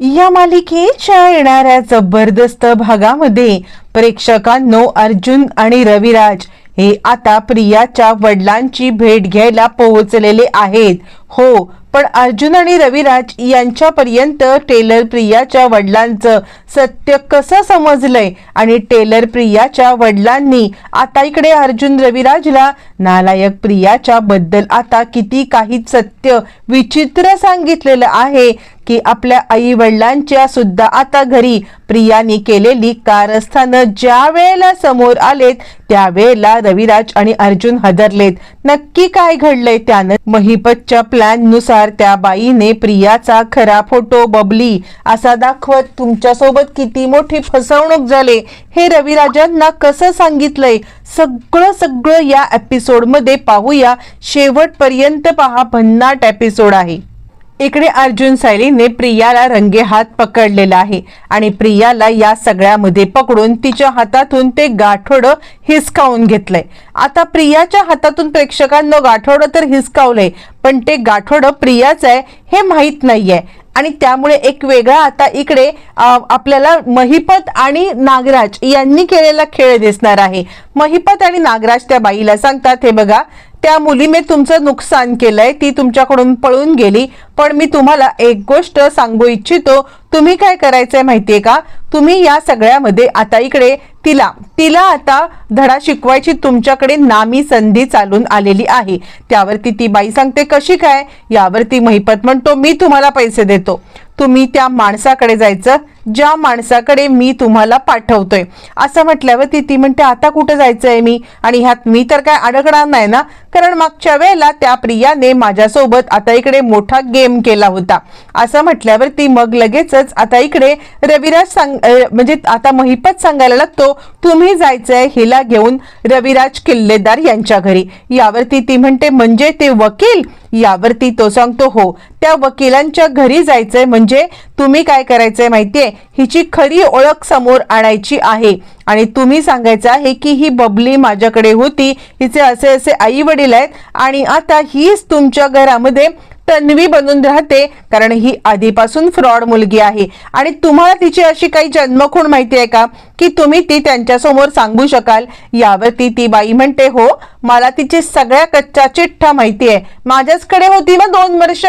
या मालिकेच्या येणाऱ्या जबरदस्त भागामध्ये प्रेक्षकांनो अर्जुन आणि रविराज हे आता प्रियाच्या वडिलांची भेट घ्यायला पोहोचलेले आहेत. हो पण अर्जुन आणि रविराज यांच्यापर्यंत टेलर प्रियाच्या वडिलांचं सत्य कसं समजलंय? आणि टेलर प्रियाच्या वडिलांनी आता इकडे अर्जुन रविराजला नालायक प्रियाच्या बद्दल आता किती काही सत्य विचित्र सांगितलेलं आहे. की आपल्या आई वडिलांच्या सुद्धा आता घरी प्रियाने केलेली कारस्थानं ज्या वेळेला समोर आलेत त्यावेळेला रविराज आणि अर्जुन हदरलेत. नक्की काय घडलंय त्यानं? महिपतच्या प्लॅननुसार त्या बाईने प्रियाचा खरा फोटो बबली. असा दाखवत तुमच्यासोबत किती मोठी फसवणूक झाले हे रविराजांना कसं सांगितलंय? सगळं सगळं या एपिसोडमध्ये पाहूया. शेवटपर्यंत पहा भन्नाट एपिसोड आहे. इकडे अर्जुन सायलीने प्रियाला रंगे हात पकडलेला आहे आणि प्रियाला या सगळ्यामध्ये पकडून तिच्या हातातून ते गाठोडं हिसकावून घेतलंय. आता प्रियाच्या हातातून प्रेक्षकांना गाठोडं तर हिसकावलंय पण ते गाठोडं प्रियाचं आहे हे माहीत नाहीये. आणि त्यामुळे एक वेगळा आता इकडे आपल्याला महिपत आणि नागराज यांनी केलेला खेळ दिसणार आहे. महिपत आणि नागराज त्या बाईला सांगतात हे बघा त्या मुलीने तुमचं नुकसान केलंय ती तुमच्याकडून पळून गेली. पण मी तुम्हाला एक गोष्ट सांगू इच्छितो. तुम्ही काय करायचंय माहितीये का? तुम्ही या सगळ्यामध्ये आता इकडे तिला तिला आता धडा शिकवायची तुमच्याकडे नामी संधी चालून आलेली आहे. त्यावरती ती बाई सांगते कशी काय? यावरती महिपत म्हणतो मी तुम्हाला पैसे देतो. तुम्ही त्या माणसाकडे जायचं ज्या माणसाकडे मी तुम्हाला पाठवतोय. असं म्हटल्यावर ती ती म्हणते आता कुठं जायचं आहे मी? आणि ह्यात मी तर काय अडकणार नाही ना? कारण मागच्या वेळेला त्या प्रियाने माझ्यासोबत आता इकडे मोठा गेम केला होता. असं म्हटल्यावर ती मग लगेचच आता इकडे रविराज सांग म्हणजे आता महिपत सांगायला लागतो तुम्ही जायचंय हिला घेऊन रविराज किल्लेदार यांच्या घरी. यावरती ती म्हणते म्हणजे ते वकील? यावरती तो सांगतो हो त्या वकिलांच्या घरी जायचंय म्हणजे तुम्ही काय करायचंय माहितीये? हिची खरी ओळख समोर आणायची आहे. आणि तुम्ही सांगायचं आहे की ही बबली माझ्याकडे होती. हिचे असे असे आई वडील आहेत. आणि आता हीच तुमच्या घरामध्ये तन्वी बनून राहते कारण ही आधीपासून फ्रॉड मुलगी आहे. आणि तुम्हाला तिची अशी काही जन्मखूण माहिती आहे का? की तुम्ही ती त्यांच्यासमोर सांगू शकाल. यावरती ती बाई म्हणते हो मला तिची सगळ्या कच्च्या चिठ्ठा माहिती आहे. माझ्याचकडे होती ना दोन वर्ष.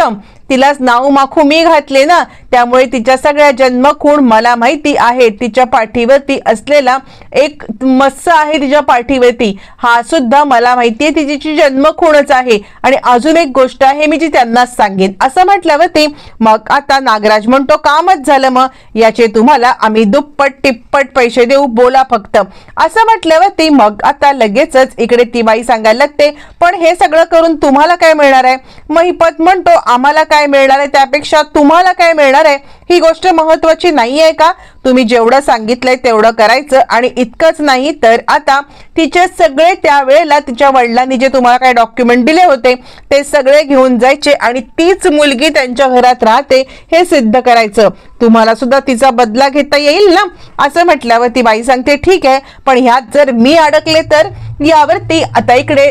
तिलाच नाव माखू मी घातले ना? त्यामुळे तिच्या सगळ्या जन्मखूण मला माहिती आहे. तिच्या पाठीवरती असलेला एक मत्स आहे तिच्या पाठीवरती. हा सुद्धा मला माहिती आहे तिची जन्मखूणच आहे. आणि अजून एक गोष्ट आहे मी जी त्यांनाच सांगेन. असं म्हटल्यावरती मग आता नागराज म्हणतो कामच झालं मग. याचे तुम्हाला आम्ही दुप्पट टिप्पट पैसे देऊ. बोला फक्त. असं म्हटल्यावरती मग आता लगेचच इकडे ती बाई सांगायला लागते. पण हे सगळं करून तुम्हाला काय मिळणार आहे? महिपत म्हणतो आम्हाला काय मिळणार आहे त्यापेक्षा तुम्हाला काय मिळणार आहे ही गोष्ट महत्वाची नाही आहे का? तुम्ही जेवढं सांगितलंय तेवढं करायचं आणि इतकंच नाही तर आता तिचे सगळे त्यावेळेला तिच्या वडिलांनी जे तुम्हाला काय डॉक्युमेंट दिले होते ते सगळे घेऊन जायचे आणि तीच मुलगी त्यांच्या घरात राहते हे सिद्ध करायचं. तुम्हाला सुद्धा तिचा बदला घेता येईल ना? असं म्हटल्यावर ती बाई सांगते ठीक आहे पण ह्यात जर मी अडकले तर? यावरती आता इकडे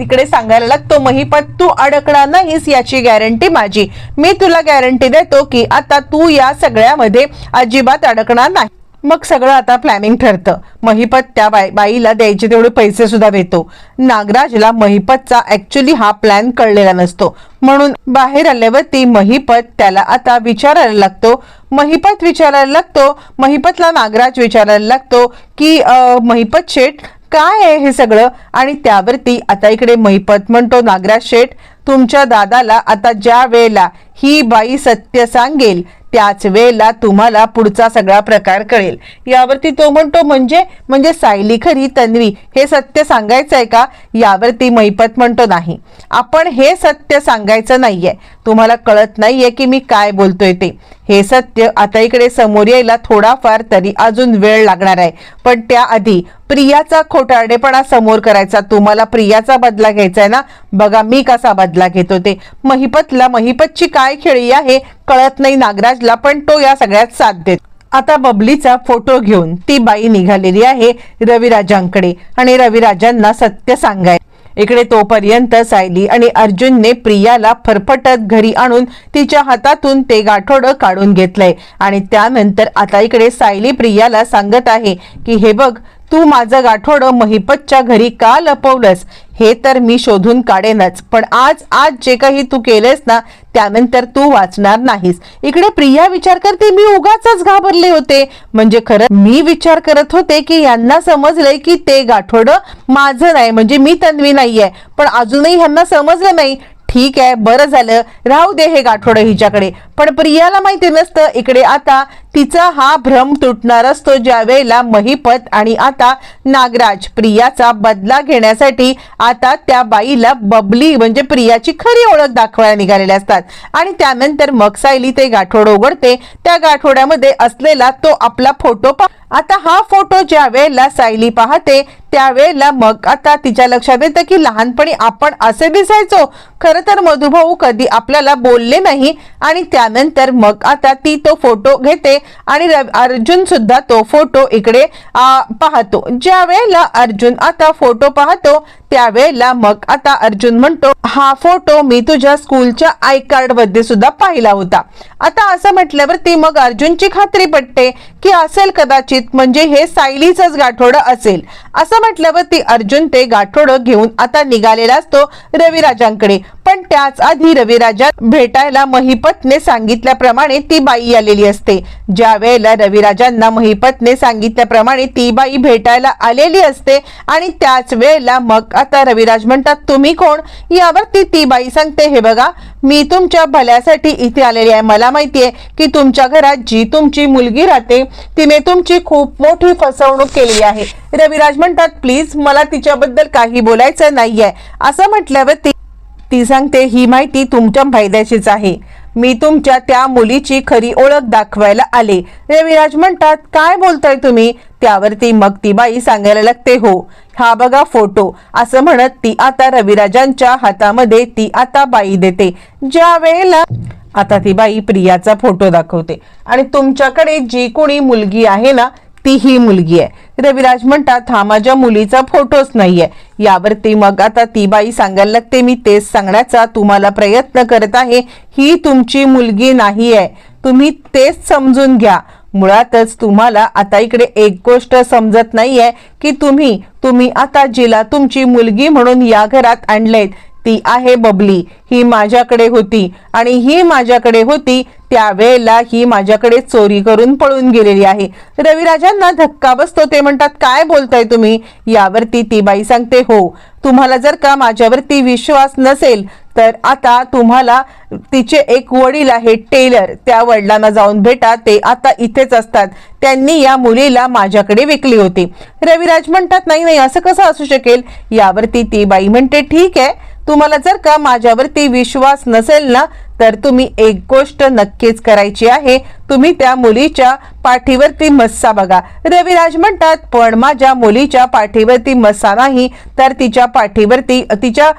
इकडे सांगायला लागतो महिपत तू अडकणार नाहीस याची गॅरंटी माझी. मी तुला गॅरंटी देतो की आता तू या सगळ्यामध्ये अजिबात अडकणार नाही. मग सगळं आता प्लॅनिंग ठरतं. महिपत त्या बाई बाईला द्यायचे तेवढे पैसे सुद्धा देतो. नागराजला महिपतचा ऍक्च्युली हा प्लॅन कळलेला नसतो. म्हणून बाहेर आल्यावरती महिपत त्याला आता विचारायला लागतो. महिपत विचारायला लागतो. महिपतला नागराज विचारायला लागतो की महिपत शेठ काय आहे हे सगळं? आणि त्यावरती आता इकडे महिपत म्हणतो नागराज शेठ तुमच्या दादाला आता ज्या वेळेला ही बाई सत्य सांगेल. त्याच वेळेला तुम्हाला पुढचा सगळा प्रकार कळेल. यावरती तो म्हणतो म्हणजे? म्हणजे सायली खरी तन्वी. हे सत्य सांगायचं आहे का? यावरती मैपत म्हणतो नाही. आपण हे सत्य सांगायचं नाहीये. तुम्हाला कळत नाहीये की मी काय बोलतोय ते. हे सत्य आता इकडे समोर यायला थोडाफार तरी अजून वेळ लागणार आहे. पण त्याआधी प्रियाचा खोटारडेपणा समोर करायचा. तुम्हाला प्रियाचा बदला घ्यायचा आहे ना? बघा मी कसा बदला घेतो ते. महिपतला महिपतची काय काय खेळी आहे कळत नाही नागराजला पण तो या सगळ्यात साथ देत. आता बबलीचा फोटो घेऊन ती बाई निघालेली आहे रविराजांकडे आणि रविराजांना सत्य सांगाय. इकडे तोपर्यंत सायली आणि अर्जुनने प्रियाला फरफटत घरी आणून तिच्या हातातून ते गाठोडं काढून घेतलंय. आणि त्यानंतर आता इकडे सायली प्रियाला सांगत आहे की हे बघ तू माझं गाठोडं महिपतच्या घरी का लपवलंस? हे तर मी शोधून काढेनच. पण आज आज जे काही तू केलेस ना त्यानंतर तू वाचणार नाहीस. इकडे प्रिया विचार करते मी उगाच घाबरले होते. म्हणजे खरं मी विचार करत होते की यांना समजलंय की ते गाठोड माझं नाही. म्हणजे मी तन्वी नाहीये. पण अजूनही ह्यांना समजलं नाही. ठीक आहे बरं झालं. राहू दे हे गाठोडं हिच्याकडे. पण प्रियाला माहिती नसतं इकडे आता तिचा हा भ्रम तुटणार असतो ज्या वेळेला महिपत आणि आता नागराज प्रियाचा बदला घेण्यासाठी आता त्या बाईला बबली म्हणजे प्रियाची खरी ओळख दाखवायला निघालेले असतात. आणि त्यानंतर मग सायली ते गाठोड उघडते. त्या गाठोड्यामध्ये असलेला तो आपला फोटो पा आता हा फोटो ज्या वेळेला सायली पाहते त्यावेळेला मग आता तिच्या लक्षात येतं की लहानपणी आपण असे दिसायचो. खरं तर मधुभाऊ कधी आपल्याला बोलले नाही आणि त्यानंतर मग आता ती तो फोटो घेते आणि अर्जुन सुद्धा तो फोटो इकडे पाहतो. ज्या वेळेला अर्जुन आता फोटो पाहतो त्यावेळेला मग आता अर्जुन म्हणतो हा फोटो मी तुझ्या स्कूलच्या आय कार्डमध्ये सुद्धा पाहिला होता. आता असं म्हटल्यावरती मग अर्जुनची खात्री पटते की असेल कदाचित म्हणजे हे सायलीचंच गाठोडं असेल. असं म्हटल्यावरती अर्जुन ते गाठोडं घेऊन आता निघालेला असतो रविराजांकडे. पण त्याच आधी रविराजा भेटायला महिपतने सांगितल्याप्रमाणे ती बाई आलेली असते. ज्या वेळेला रविराजांना महिपतने सांगितल्याप्रमाणे ती बाई भेटायला आलेली असते आणि त्याच वेळेला मग आता रविराज म्हणतात तुम्ही कोण? यावरती ती बाई सांगते हे बघा मी तुमच्या भल्यासाठी इथे आलेली आहे. मला माहिती आहे की तुमच्या घरात जी तुमची मुलगी राहते तिने तुमची खूप मोठी फसवणूक केली आहे. रविराज म्हणतात प्लीज मला तिच्याबद्दल काही बोलायचं नाहीये. असं म्हटल्यावर ती ती सांगते ही माहिती तुमच्या फायद्याचीच आहे. मी तुमच्या त्या मुलीची खरी ओळख दाखवायला आले. रविराज म्हणतात काय बोलताय तुम्ही? त्यावरती मग ती बाई सांगायला लागते हो हा बघा फोटो. असं म्हणत ती आता रविराजांच्या हातामध्ये ती आता बाई देते. ज्या वेळेला आता ती बाई प्रियाचा फोटो दाखवते. आणि तुमच्याकडे जी कोणी मुलगी आहे ना ती ही मुलगी आहे. रविराज म्हणतात हा माझ्या मुलीचा फोटोच नाहीये. यावरती मग आता ती बाई सांगायला लागते मी तेच सांगण्याचा तुम्हाला प्रयत्न करत आहे. ही तुमची मुलगी नाही आहे तुम्ही तेच समजून घ्या. मुळातच तुम्हाला आता इकडे एक गोष्ट समजत नाहीये की तुम्ही तुम्ही आता जिला तुमची मुलगी म्हणून या घरात आणलेत. ती आहे बबली. ही माझ्याकडे होती आणि ही माझ्याकडे होती त्यावेळेला ही माझ्याकडे चोरी करून पळून गेलेली आहे. रविराजांना धक्का बसतो ते म्हणतात काय बोलताय तुम्ही? यावरती ती बाई सांगते हो तुम्हाला जर का माझ्यावरती विश्वास नसेल तर आता तुम्हाला तिचे एक वडील आहे टेलर. त्या वडिलांना जाऊन भेटा ते आता इथेच असतात. त्यांनी या मुलीला माझ्याकडे विकली होती. रविराज म्हणतात नाही नाही असं कसं असू शकेल? यावरती ती बाई म्हणते ठीक आहे तुम्हाला जर का माझ्यावरती विश्वास नसेल ना तर तुम्ही एक गोष्ट नक्कीच करायची आहे. तुम्ही त्या मुलीच्या पाठीवरती मस्सा बघा. रविराज म्हणतात पण माझ्या मुलीच्या पाठीवरती मस्सा नाही तर तिच्या पाठीवरती तिच्या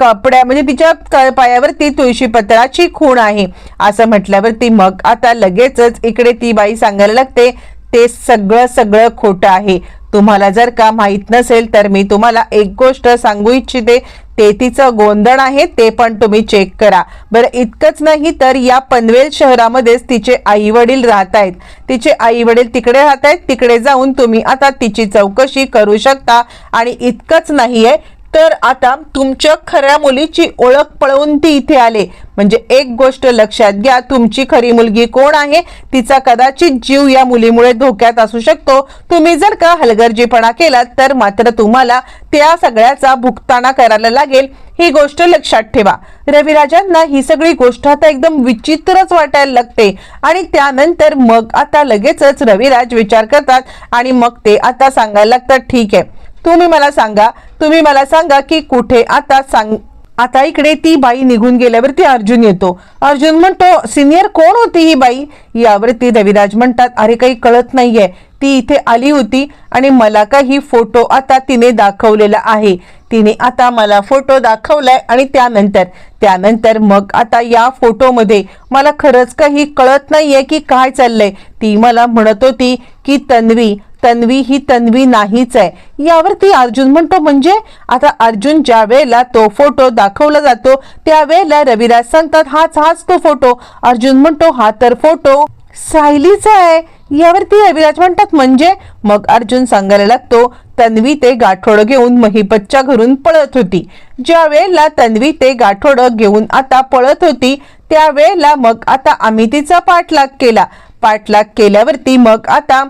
कपड्या म्हणजे तिच्या पायावरती तुळशी पत्राची खूण आहे. असं म्हटल्यावरती मग आता लगेचच इकडे ती बाई सांगायला लागते ते सगळं सगळं खोटं आहे. तुम्हाला जर का माहीत नसेल तर मी तुम्हाला एक गोष्ट सांगू इच्छिते. ते तिचं गोंधळ आहे ते पण तुम्ही चेक करा. बरं इतकंच नाही तर या पनवेल शहरामध्येच तिचे आई वडील राहत आहेत. तिचे आई वडील तिकडे राहत आहेत तिकडे जाऊन तुम्ही आता तिची चौकशी करू शकता. आणि इतकंच नाहीये तर आता तुमच्या खऱ्या मुलीची ओळख पळवून ती इथे आले. म्हणजे एक गोष्ट लक्षात घ्या तुमची खरी मुलगी कोण आहे तिचा कदाचित जीव या मुलीमुळे धोक्यात असू शकतो. तुम्ही जर का हलगर्जीपणा केलात तर मात्र तुम्हाला त्या सगळ्याचा भुगताना करायला लागेल. ही गोष्ट लक्षात ठेवा. रविराजांना ही सगळी गोष्ट आता एकदम विचित्रच वाटायला लागते. आणि त्यानंतर मग आता लगेचच रविराज विचार करतात आणि मग ते आता सांगायला लागतात ठीक आहे. तुम्ही मला सांगा तुम्ही मला सांगा की कुठे आता सांग आता इकडे ती बाई निघून गेल्यावरती अर्जुन येतो. अर्जुन म्हणतो सिनियर कोण होती ही बाई? यावरती रविराज म्हणतात अरे काही कळत नाहीये. ती इथे आली होती आणि मला काही फोटो आता तिने दाखवलेला आहे. तिने आता मला फोटो दाखवलाय आणि त्यानंतर त्यानंतर मग आता या फोटोमध्ये मला खरंच काही कळत नाहीये की काय चाललंय. ती मला म्हणत होती की तन्वी तन्वी ही तन्वी नाहीच आहे. यावरती अर्जुन म्हणतो म्हणजे? आता अर्जुन ज्या वेळेला तो फोटो दाखवला जातो त्यावेळेला रविराज सांगतात हाच हाच तो फोटो. अर्जुन म्हणतो हा तर फोटो सायलीचा आहे. यावरती रविराज म्हणतात म्हणजे? मग अर्जुन सांगायला लागतो तन्वी ते गाठोड घेऊन महिपतच्या घरून पळत होती. ज्या वेळेला तन्वी ते गाठोड घेऊन आता पळत होती त्यावेळेला मग आता आम्ही तिचा पाठलाग केला. पाठलाग केल्यावरती मग आता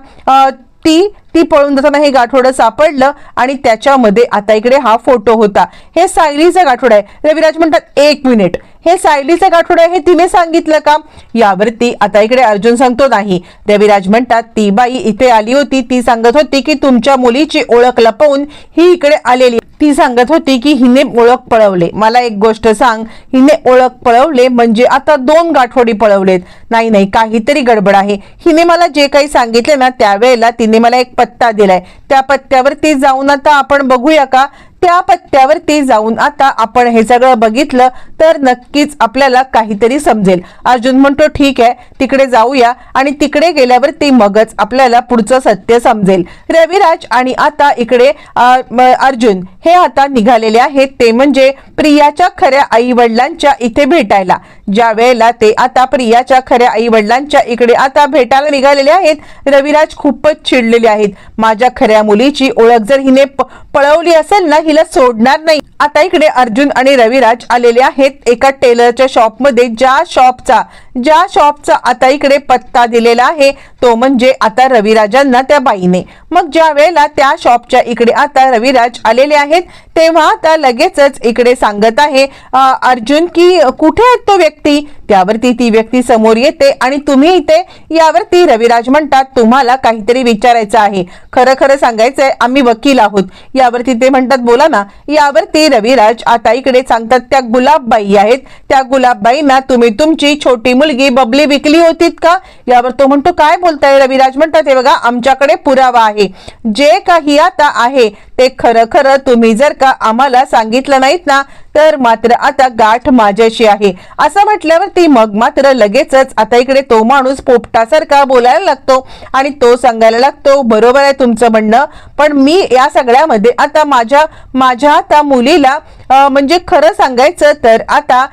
ती ती पळून जाताना हे गाठोडं सापडलं आणि त्याच्यामध्ये आता इकडे हा फोटो होता. हे सायलीचा गाठोडा आहे. रविराज म्हणतात एक मिनिट. हे सायलीचा गाठोडा आहे हे तिने सांगितलं का? यावरती आता इकडे अर्जुन सांगतो नाही. रविराज म्हणतात ती बाई इथे आली होती ती सांगत होती की तुमच्या मुलीची ओळख लपवून ही इकडे आलेली ती सांगत होती की हिने ओळख पळवले. मला एक गोष्ट सांग हिने ओळख पळवले म्हणजे आता दोन गाठोडी पळवलेत. नाही नाही काहीतरी गडबड आहे. हिने मला जे काही सांगितले ना त्यावेळेला तिने मला एक पत्ता दिलाय. त्या पत्त्यावरती जाऊन आता आपण बघूया का? त्या पत्त्यावरती जाऊन आता आपण हे सगळं बघितलं. तर नक्कीच आपल्याला काहीतरी समजेल. अर्जुन म्हणतो ठीक आहे तिकडे जाऊया. आणि तिकडे गेल्यावर ती मगच आपल्याला पुढचं सत्य समजेल. रविराज आणि आता इकडे अर्जुन हे आता निघालेले आहेत. ते म्हणजे प्रियाच्या खऱ्या आई वडिलांच्या इथे भेटायला. ज्या वेळेला ते आता प्रियाच्या खऱ्या आई वडिलांच्या इकडे आता भेटायला निघालेले आहेत रविराज खूपच चिडलेले आहेत. माझ्या खऱ्या मुलीची ओळख जर हिने प- पळवली असेल ना हिला सोडणार नाही. आता इकडे अर्जुन आणि रविराज आलेले आहेत एका टेलरच्या शॉपमध्ये. ज्या शॉपचा ज्या शॉपचा आता इकडे पत्ता दिलेला आहे तो म्हणजे आता रविराजांना त्या बाईने. मग ज्या वेळेला त्या शॉपच्या इकडे आता रविराज आलेले आहेत तेव्हा आता लगेचच इकडे सांगत आहे अर्जुन की कुठे आहे तो व्यक्ती? त्यावरती ती व्यक्ती समोर येते आणि तुम्ही इथे यावरती रविराज म्हणतात तुम्हाला काहीतरी विचारायचं आहे. खरं खरं सांगायचंय आम्ही वकील आहोत. यावरती ते म्हणतात बोला ना यावरती रविराज आता इकडे सांगतात त्या गुलाबबाई आहेत. त्या गुलाबबाईंना तुम्ही तुमची छोटी मुलगी बबली विकली होतीत का? यावर तो म्हणतो काय बोलताय रविराज? म्हणतात हे बघा आमच्याकडे पुरावा आहे. जे काही आता आहे ते खरं खरं तुम्ही जर का आम्हाला सांगितलं नाहीत ना तर मात्र आता गाठ माझ्याशी आहे. असं म्हटल्यावरती मग मात्र लगेचच आता इकडे तो माणूस पोपटासारखा बोलायला लागतो आणि तो सांगायला लागतो बरोबर आहे तुमचं म्हणणं पण मी या सगळ्यामध्ये आता माझ्या माझ्या त्या मुलीला म्हणजे खरं सांगायचं तर आता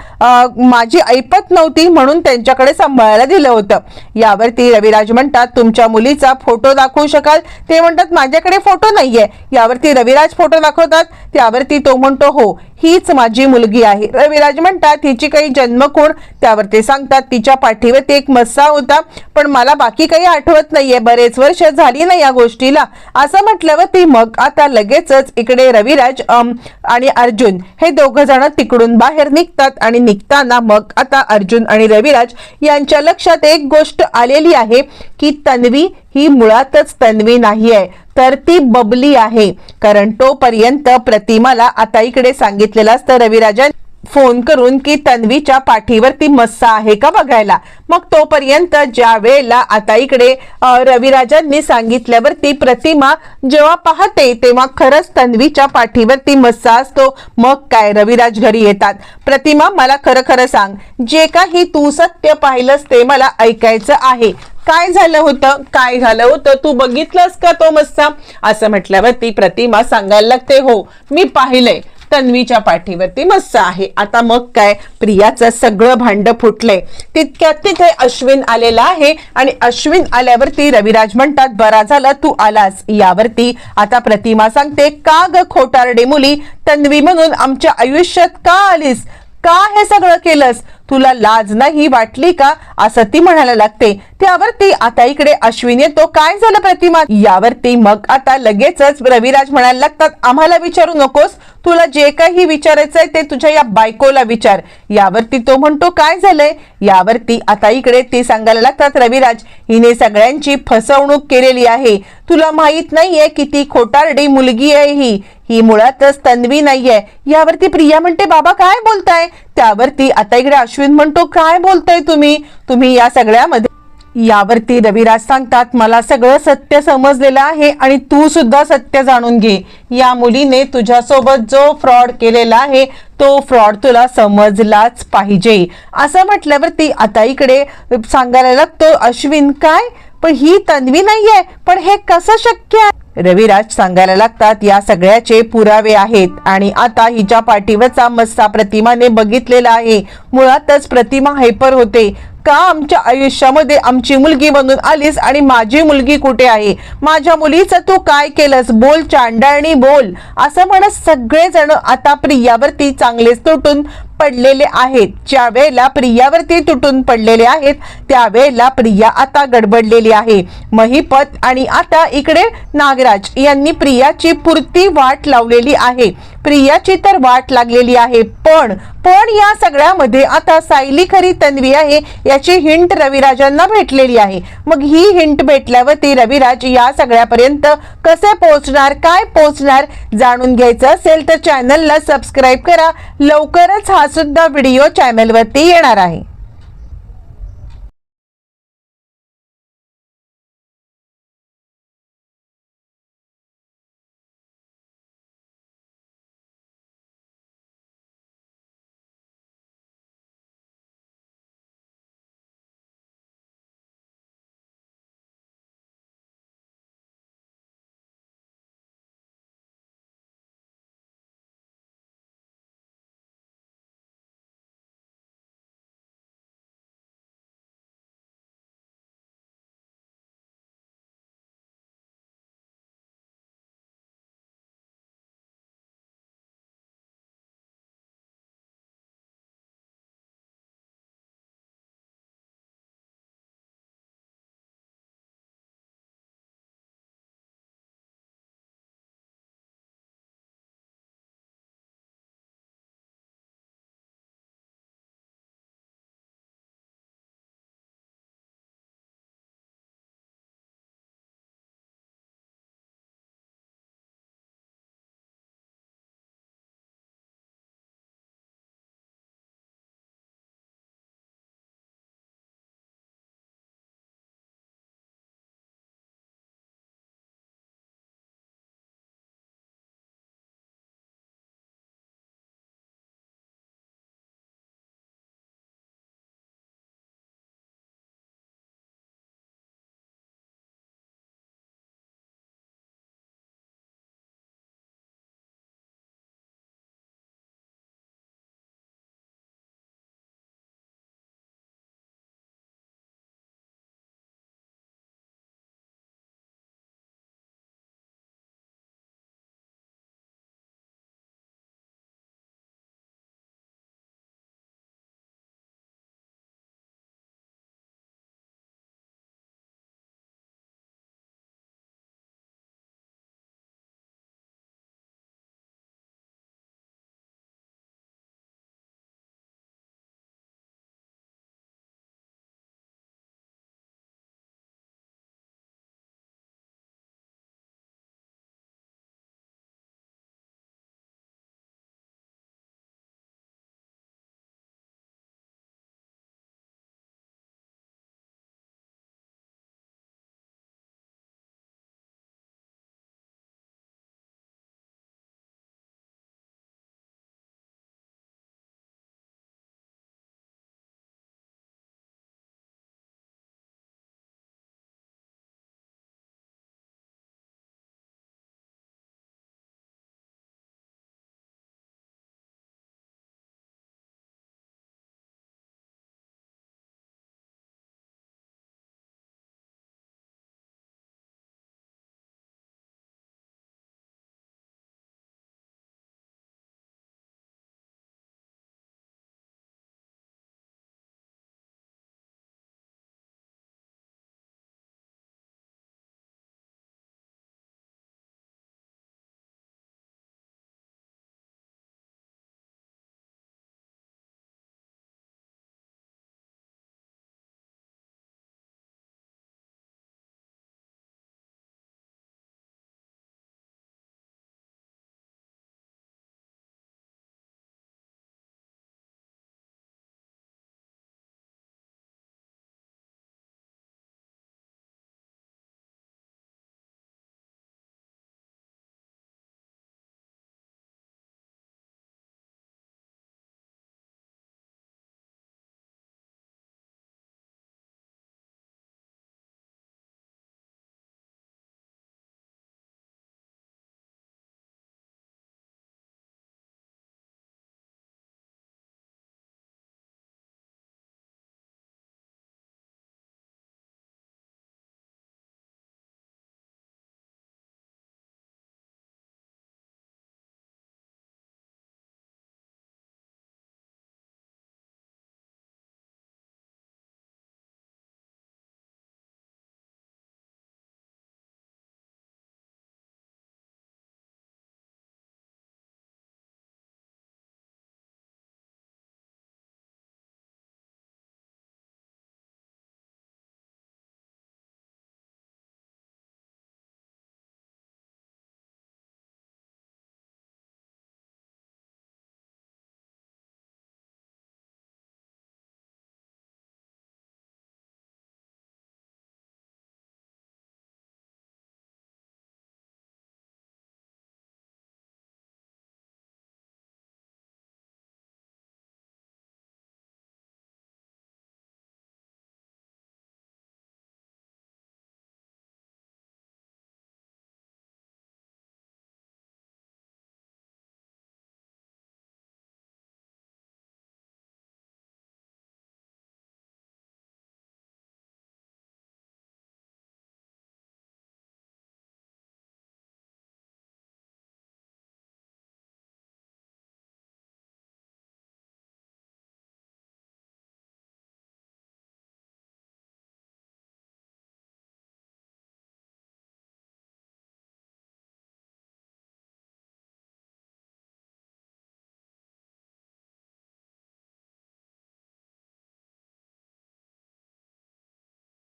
माझी ऐपत नव्हती म्हणून त्यांच्याकडे सांभाळायला दिलं होतं. यावरती रविराज म्हणतात तुमच्या मुलीचा फोटो दाखवू शकाल? ते म्हणतात माझ्याकडे फोटो नाहीये. यावरती रविराज फोटो दाखवतात त्यावरती तो म्हणतो हो हीच माझी मुलगी आहे. रविराज म्हणतात हिची काही जन्मकोण त्यावर ते सांगतात तिच्या पाठीवरती एक मस्सा होता पण मला बाकी काही आठवत नाहीये. बरेच वर्ष झाली ना या गोष्टीला. असं म्हटल्यावर ती मग आता लगेचच इकडे रविराज आणि अर्जुन हे दोघ जण तिकडून बाहेर निघतात आणि निघताना मग आता अर्जुन आणि रविराज यांच्या लक्षात एक गोष्ट आलेली आहे की तन्वी ही मुळातच तन्वी नाही आहे तर ती बबली आहे. कारण तोपर्यंत प्रतिमाला आता इकडे सांगितलेलं असतं रविराजन फोन करून की तन्वीच्या पाठीवरती मस्सा आहे का बघायला. मग तोपर्यंत ज्या वेळेला आता इकडे अ, रविराजांनी सांगितल्यावरती प्रतिमा जेव्हा पाहते तेव्हा खरंच तन्वीच्या पाठीवरती मस्सा असतो. मग काय रविराज घरी येतात. प्रतिमा मला खरं खरं सांग. जे काही तू सत्य पाहिलंस ते मला ऐकायचं आहे. काय झालं होतं? काय झालं होतं? तू बघितलंस का तो मस्सा? असं म्हटल्यावरती प्रतिमा सांगायला लागते हो मी पाहिलंय. तन्वीच्या पाठीवरती मस्सा आहे. आता मग काय? प्रियाचं सगळं भांड फुटलंय. तितक्यात तिथे अश्विन आलेला आहे आणि अश्विन आल्यावरती रविराज म्हणतात बरा झाला तू आलास. यावरती आता प्रतिमा सांगते का ग खोटारडे मुली? तन्वी म्हणून आमच्या आयुष्यात का आलीस? का हे सगळं केलंस? तुला लाज नाही वाटली का? असं ती म्हणायला लागते. त्यावरती आता इकडे अश्विन येतो. काय झालं प्रतिमा? यावरती मग आता लगेचच रविराज म्हणायला लागतात आम्हाला विचारू नकोस. तुला जे काही विचारायचंय ते तुझ्या या बायकोला विचार. यावरती तो म्हणतो काय झालंय? यावरती आता इकडे ती सांगायला लागतात रविराज हिने सगळ्यांची फसवणूक केलेली आहे. तुला माहीत नाहीये किती खोटारडी मुलगी आहे ही. ही मुळातच तन्वी नाहीये. यावरती प्रिया म्हणते बाबा काय बोलताय? त्यावरती आता इकडे अश्विन म्हणतो काय बोलताय तुम्ही? तुम्ही या सगळ्यामध्ये यावरती रविराज सांगतात मला सगळं सत्य समजलेलं आहे आणि तू सुद्धा सत्य जाणून घे. या मुलीने तुझ्यासोबत जो फ्रॉड केलेला आहे तो फ्रॉड तुला समजलाच पाहिजे. असं म्हटल्यावरती आता इकडे सांगायला लागतो अश्विन काय? पण ही तन्वी नाहीये. पण हे कसं शक्य आहे? रविराज सांगायला लागतात या सगळ्याचे पुरावे आहेत आणि आता हिच्या पाठीवरचा मस्सा प्रतिमाने बघितलेला आहे. मुळातच प्रतिमा हायपर होते. का आमच्या आयुष्यामध्ये आमची मुलगी बनून आलीस आणि माझी मुलगी कुठे आहे? माझ्या मुलीचं तू काय केलंस? बोल चांडाळणी बोल. असं म्हणत सगळेजण आता प्रियावरती चांगलेच तुटून पडलेले आहेत. ज्या वेळेला प्रियावरती तुटून पडलेले आहेत त्यावेळेला प्रिया आता गडबडलेली आहे. महिपत आणि आता इकडे नागराज यांनी प्रियाची पुरती वाट लावलेली आहे. प्रियाची तर वाट लागलेली आहे पण पण या सगळ्यामध्ये आता सायली खरी तन्वी आहे याची हिंट रविराजांना भेटलेली आहे. मग ही हिंट भेटल्यावरती रविराज या सगळ्यापर्यंत कसे पोहोचणार काय पोहोचणार जाणून घ्यायचं असेल तर चॅनलला सबस्क्राईब करा. लवकरच हा सुद्धा व्हिडिओ चॅनलवरती येणार आहे.